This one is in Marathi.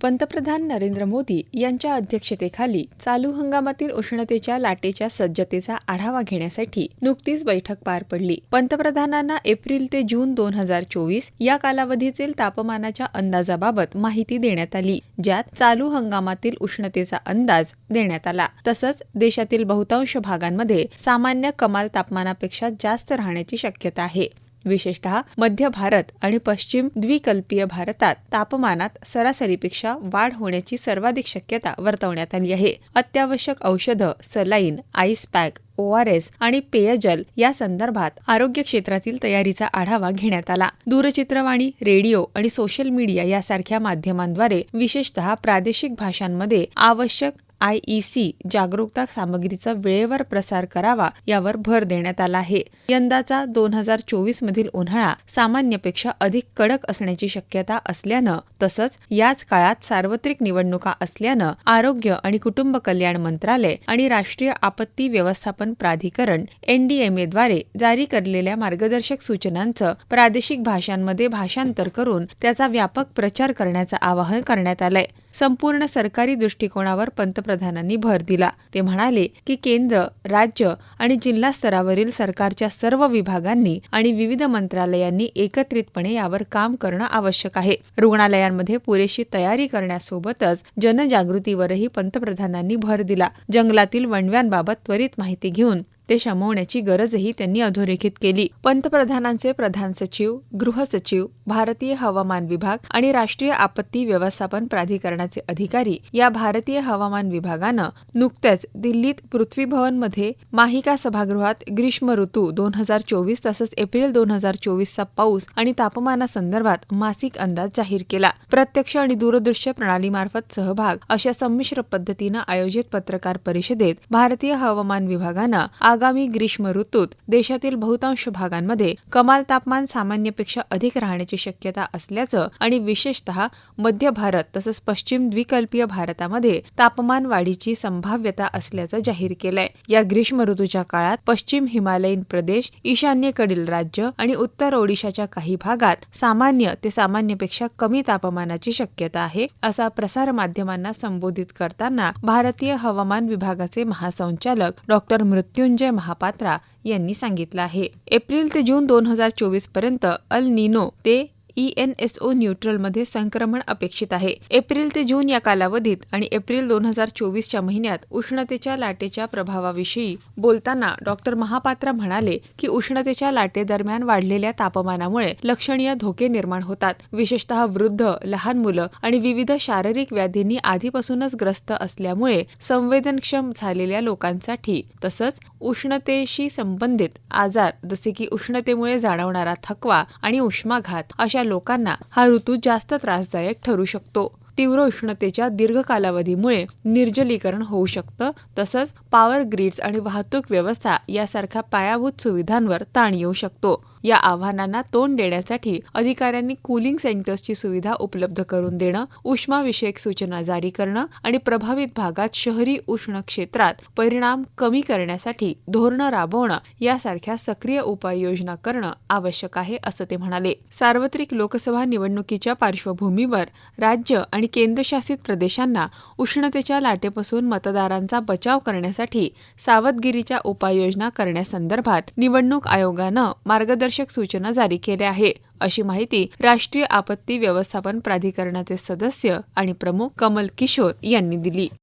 पंतप्रधान नरेंद्र मोदी यांच्या अध्यक्षतेखाली चालू हंगामातील उष्णतेच्या लाटेच्या सज्जतेचा आढावा घेण्यासाठी नुकतीच बैठक पार पडली. पंतप्रधानांना एप्रिल ते जून दोन हजार चोवीस या कालावधीतील तापमानाच्या अंदाजाबाबत माहिती देण्यात आली ज्यात चालू हंगामातील उष्णतेचा अंदाज देण्यात आला. तसंच देशातील बहुतांश भागांमध्ये सामान्य कमाल तापमानापेक्षा जास्त राहण्याची शक्यता आहे. विशेषतः मध्य भारत आणि पश्चिम द्विकल्पीय भारतात तापमानात सरासरीपेक्षा वाढ होण्याची सर्वाधिक शक्यता वर्तवण्यात आली आहे. अत्यावश्यक औषधं सलाईन आईस पॅक ओआरएस आणि पेयजल या संदर्भात आरोग्य क्षेत्रातील तयारीचा आढावा घेण्यात आला. दूरचित्रवाणी रेडिओ आणि सोशल मीडिया यासारख्या माध्यमांद्वारे विशेषतः प्रादेशिक भाषांमध्ये आवश्यक आयईसी जागरूकता सामग्रीचा वेळेवर प्रसार करावा यावर भर देण्यात आला आहे. यंदाचा दोन हजार चोवीस मधील उन्हाळा सामान्यपेक्षा अधिक कडक असण्याची शक्यता असल्यानं तसंच याच काळात सार्वत्रिक निवडणुका असल्यानं आरोग्य आणि कुटुंब कल्याण मंत्रालय आणि राष्ट्रीय आपत्ती व्यवस्थापन प्राधिकरण एनडीएमएद्वारे जारी करलेल्या मार्गदर्शक सूचनांचं प्रादेशिक भाषांमध्ये भाषांतर करून त्याचा व्यापक प्रचार करण्याचं आवाहन करण्यात आलंय. संपूर्ण सरकारी दृष्टिकोनावर पंतप्रधानांनी भर दिला. ते म्हणाले की केंद्र राज्य आणि जिल्हा स्तरावरील सरकारच्या सर्व विभागांनी आणि विविध मंत्रालयांनी एकत्रितपणे यावर काम करणं आवश्यक आहे. रुग्णालयांमध्ये पुरेशी तयारी करण्यासोबतच जनजागृतीवरही पंतप्रधानांनी भर दिला. जंगलातील वणव्यांबाबत त्वरित माहिती घेऊन ते शमवण्याची गरजही त्यांनी अधोरेखित केली. पंतप्रधानांचे प्रधान सचिव गृह सचिव भारतीय हवामान विभाग आणि राष्ट्रीय आपत्ती व्यवस्थापन प्राधिकरणाचे अधिकारी या भारतीय हवामान विभागानं नुकत्याच दिल्लीत पृथ्वी भवनमध्ये माहिका सभागृहात ग्रीष्म ऋतू दोन हजार चोवीस तसंच एप्रिल दोन हजार चोवीसचा पाऊस आणि तापमानासंदर्भात मासिक अंदाज जाहीर केला. प्रत्यक्ष आणि दूरदृश्य प्रणालीमार्फत सहभाग अशा संमिश्र पद्धतीनं आयोजित पत्रकार परिषदेत भारतीय हवामान विभागानं आगामी ग्रीष्म ऋतूत देशातील बहुतांश भागांमध्ये कमाल तापमान सामान्यपेक्षा अधिक राहण्याची शक्यता असल्याचं आणि विशेषतः मध्य भारत तसंच पश्चिम द्विकल्पीय भारतामध्ये तापमान वाढीची संभाव्यता असल्याचं जाहीर केलंय. या ग्रीष्म ऋतूच्या काळात पश्चिम हिमालयीन प्रदेश ईशान्येकडील राज्य आणि उत्तर ओडिशाच्या काही भागात सामान्य ते सामान्यपेक्षा कमी तापमानाची शक्यता आहे असा प्रसार माध्यमांना संबोधित करताना भारतीय हवामान विभागाचे महासंचालक डॉक्टर मृत्युंजय महापात्रा यांनी सांगितलं आहे. एप्रिल ते जून दोन हजार चोवीसपर्यंत अल निनो ते ईएनएसओ न्यूट्रलमध्ये संक्रमण अपेक्षित आहे. एप्रिल ते जून या कालावधीत आणि एप्रिल दोन हजार चोवीसच्या महिन्यात उष्णतेच्या लाटेच्या प्रभावाविषयी बोलताना डॉक्टर महापात्रा म्हणाले की उष्णतेच्या लाटेदरम्यान वाढलेल्या तापमानामुळे लक्षणीय धोके निर्माण होतात. विशेषतः वृद्ध लहान मुलं आणि विविध शारीरिक व्याधींनी आधीपासूनच ग्रस्त असल्यामुळे संवेदनक्षम झालेल्या लोकांसाठी तसंच उष्णतेशी संबंधित आजार जसे की उष्णतेमुळे जाणवणारा थकवा आणि उष्माघात अशा लोकांना हा ऋतू जास्त त्रासदायक ठरू शकतो. तीव्र उष्णतेच्या दीर्घ कालावधीमुळे निर्जलीकरण होऊ शकतं. तसंच पॉवर ग्रीड्स आणि वाहतूक व्यवस्था यासारख्या पायाभूत सुविधांवर ताण येऊ शकतो. या आव्हानांना तोंड देण्यासाठी अधिकाऱ्यांनी कूलिंग सेंटर्सची सुविधा उपलब्ध करून देणं उष्माविषयक सूचना जारी करणं आणि प्रभावित भागात शहरी उष्ण क्षेत्रात परिणाम कमी करण्यासाठी धोरणं राबवणं यासारख्या सक्रिय उपाययोजना करणं आवश्यक आहे असं ते म्हणाले. सार्वत्रिक लोकसभा निवडणुकीच्या पार्श्वभूमीवर राज्य आणि केंद्रशासित प्रदेशांना उष्णतेच्या लाटेपासून मतदारांचा बचाव करण्यासाठी सावधगिरीच्या उपाययोजना करण्यासंदर्भात निवडणूक आयोगानं मार्गदर्शन मार्गदर्शक सूचना जारी केल्या आहे. अशी माहिती राष्ट्रीय आपत्ती व्यवस्थापन प्राधिकरणाचे सदस्य आणि प्रमुख कमल किशोर यांनी दिली.